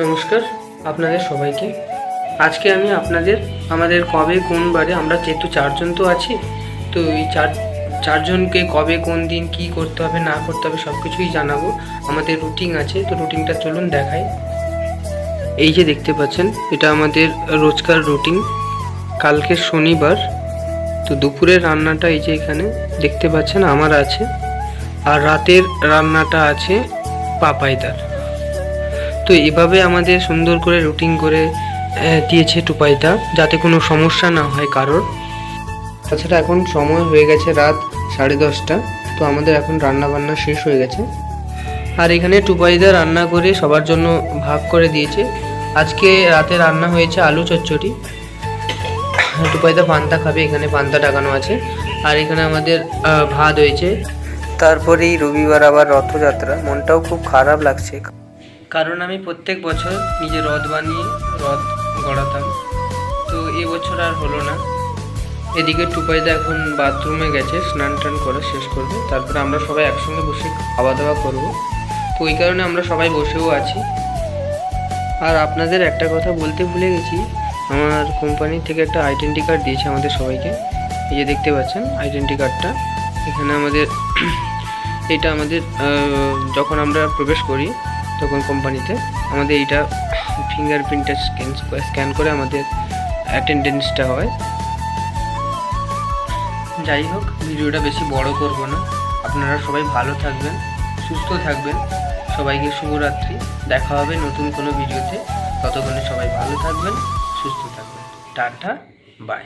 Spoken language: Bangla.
নমস্কার, আপনাদের সবাইকে। আজকে আমি আপনাদের, আমাদের কবে কোন বারে, আমরা যেহেতু চারজন তো আছি, তো এই চার, চারজনকে কবে কোন দিন কি করতে হবে, না করতে হবে সব কিছুই জানাব। আমাদের রুটিন আছে, তো রুটিনটা চলুন দেখাই। এই যে দেখতে পাচ্ছেন, এটা আমাদের রোজকার রুটিন কালকে শনিবার, তো দুপুরের রান্নাটা এই যে এখানে, দেখতে পাচ্ছেন আমার আছে। আর রাতের রান্নাটা আছে পাপাইদার। তো এভাবে আমাদের সুন্দর করে রুটিন করে দিয়েছে টুপাইটা যাতে কোনো সমস্যা না হয় কারোর। তাছাড়া এখন সময় হয়ে গেছে রাত সাড়ে দশটা, তো আমাদের এখন রান্না বান্না শেষ হয়ে গেছে। আর এখানে টুপাইদা রান্না করে সবার জন্য ভাগ করে দিয়েছে। আজকে রাতে রান্না হয়েছে আলু চচ্চড়ি। টুপাইদা পান্তা খাবে, এখানে পান্তা টাকানো আছে। আর এখানে আমাদের ভাত হয়েছে। তারপরেই রবিবার আবার রথযাত্রা। মনটাও খুব খারাপ লাগছে। কারণ আমি প্রত্যেক বছর নিজে রথ বানিয়ে রথ গড়াতাম। তো এবছর আর হলো না। এদিকে টুপাইদা এখন বাথরুমে গেছে, স্নান টান করে শেষ করবে। তারপরে আমরা সবাই একসঙ্গে বসে খাওয়া দাওয়া করব। তো ওই কারণে আমরা সবাই বসেও আছি। আর আপনাদের একটা কথা বলতে ভুলে গেছি, আমার কোম্পানি থেকে একটা আইডেন্টি কার্ড দিয়েছে আমাদের সবাইকে। এই যে দেখতে পাচ্ছেন আইডেন্টি কার্ডটা এখানে আমাদের, এটা আমাদের যখন আমরা প্রবেশ করি তখন কোম্পানিতে আমাদের এইটা ফিঙ্গারপ্রিন্টটা স্ক্যান স্ক্যান করে আমাদের অ্যাটেন্ডেন্সটা হয়। যাই হোক, ভিডিওটা বেশি বড় করব না। আপনারা সবাই ভালো থাকবেন, সুস্থ থাকবেন। সবাইকে শুভরাত্রি। দেখা হবে নতুন কোনো ভিডিওতে। ততক্ষণে সবাই ভালো থাকবেন, সুস্থ থাকবেন। Tata bye